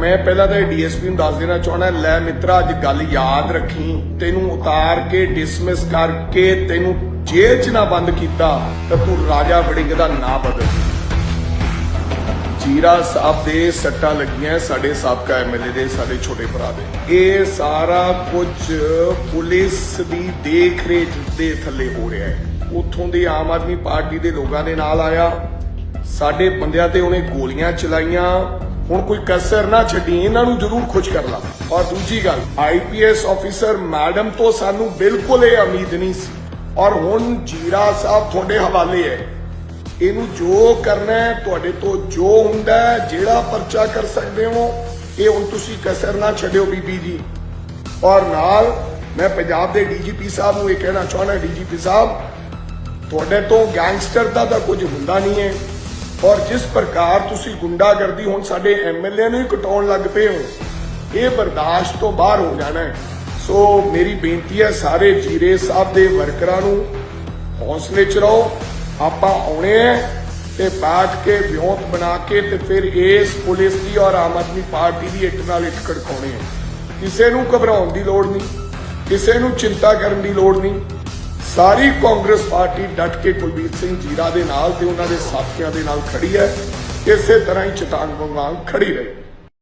ਮੈਂ ਪਹਿਲਾਂ ਤਾਂ ਡੀਐਸਪੀ ਨੂੰ ਦੱਸ ਦੇਣਾ ਚਾਹਣਾ ਲੈ ਮਿੱਤਰਾ, ਅੱਜ ਗੱਲ ਯਾਦ ਰੱਖੀ, ਤੈਨੂੰ ਉਤਾਰ ਕੇ ਡਿਸਮਿਸ ਕਰਕੇ ਤੈਨੂੰ ਜੇਲ੍ਹ 'ਚ ਨਾ ਬੰਦ ਕੀਤਾ, ਤਾਂ ਤੂੰ ਰਾਜਾ ਵੜਿੰਗ ਦਾ ਨਾਂ ਬਦਲ। ਜੀਰਾ ਸਾਹਿਬ ਦੇ ਸੱਟਾਂ ਲੱਗੀਆਂ ਸਾਡੇ ਸਾਬਕਾ ਐਮਐਲਏ ਦੇ, ਸਾਡੇ ਛੋਟੇ ਭਰਾ ਦੇ। ਇਹ ਸਾਰਾ ਕੁਝ ਪੁਲਿਸ ਦੀ ਦੇਖ ਰੇਖ ਦੇ ਥੱਲੇ ਹੋ ਰਿਹਾ ਹੈ। ਉੱਥੋਂ ਦੇ ਆਮ ਆਦਮੀ ਪਾਰਟੀ ਦੇ ਲੋਕਾਂ ਦੇ ਨਾਲ ਆਇਆ। ਸਾਡੇ ਬੰਦਿਆਂ ਤੇ ਉਹਨੇ ਗੋਲੀਆਂ ਚਲਾਈਆਂ। ਹੁਣ ਕੋਈ ਕਸਰ ਨਾ ਛੱਡੀ, ਇਹਨਾਂ ਨੂੰ ਜ਼ਰੂਰ ਖੁਸ਼ ਕਰ ਲਾ। ਔਰ ਦੂਜੀ ਗੱਲ ਆਈਪੀਐਸ ਆਫੀਸਰ ਮੈਡਮ ਤੋਂ ਸਾਨੂੰ ਬਿਲਕੁਲ ਇਹ ਉਮੀਦ ਨਹੀਂ ਸੀ। ਔਰ ਹੁਣ ਜੀਰਾ ਸਾਹਿਬ ਤੁਹਾਡੇ ਹਵਾਲੇ ਹੈ। ਇਹਨੂੰ ਜੋ ਕਰਨਾ ਹੈ, ਤੁਹਾਡੇ ਤੋਂ ਜੋ ਹੁੰਦਾ ਜਿਹੜਾ ਪਰਚਾ ਕਰ ਸਕਦੇ ਹੋ, ਇਹ ਹੁਣ ਤੁਸੀਂ ਕਸਰ ਨਾ ਛੱਡਿਓ ਬੀਬੀ ਜੀ। ਔਰ ਨਾਲ ਮੈਂ ਪੰਜਾਬ ਦੇ ਡੀਜੀਪੀ ਸਾਹਿਬ ਨੂੰ ਇਹ ਕਹਿਣਾ ਚਾਹੁੰਦਾ ਡੀਜੀਪੀ ਸਾਹਿਬ, ਤੁਹਾਡੇ ਤੋਂ ਗੈਂਗਸਟਰ ਦਾ ਤਾਂ ਕੁਝ ਹੁੰਦਾ ਨਹੀਂ ਹੈ। ਔਰ ਜਿਸ ਪ੍ਰਕਾਰ ਤੁਸੀਂ ਗੁੰਡਾਗਰਦੀ ਹੁਣ ਸਾਡੇ ਐਮਐਲਏ ਨੂੰ ਹੀ ਕਟਾਉਣ ਲੱਗ ਪਏ ਹੋ, ਇਹ ਬਰਦਾਸ਼ਤ ਤੋਂ ਬਾਹਰ ਹੋ ਜਾਣਾ ਹੈ। ਸੋ ਮੇਰੀ ਬੇਨਤੀ ਹੈ ਸਾਰੇ ਜੀਰੇ ਸਾਹਿਬ ਦੇ ਵਰਕਰਾਂ ਨੂੰ, ਹੌਸਲੇ 'ਚ ਰਹੋ, ਆਪਾਂ ਆਉਣੇ ਹੈ ਤੇ ਬੈਠ ਕੇ ਵਿਉਂਤ ਬਣਾ ਕੇ ਤੇ ਫਿਰ ਇਸ ਪੁਲਿਸ ਦੀ ਔਰ ਆਮ ਆਦਮੀ ਪਾਰਟੀ ਦੀ ਇੱਟ ਨਾਲ ਇੱਟ ਖੜਕਾਉਣੀ ਹੈ ਕਿਸੇ ਨੂੰ ਘਬਰਾਉਣ ਦੀ ਲੋੜ ਨਹੀਂ, ਕਿਸੇ ਨੂੰ ਚਿੰਤਾ ਕਰਨ ਦੀ ਲੋੜ ਨਹੀਂ। ਸਾਰੀ ਕਾਂਗਰਸ ਪਾਰਟੀ ਡਟ ਕੇ ਕੁਲਬੀਰ ਸਿੰਘ ਜੀਰਾ ਦੇ ਨਾਲ ਤੇ ਉਹਨਾਂ ਦੇ ਸਾਥੀਆਂ ਦੇ ਨਾਲ ਖੜੀ ਹੈ। ਇਸੇ ਤਰ੍ਹਾਂ ਹੀ ਚਟਾਨ ਵਾਂਗ ਖੜੀ ਰਹੇ।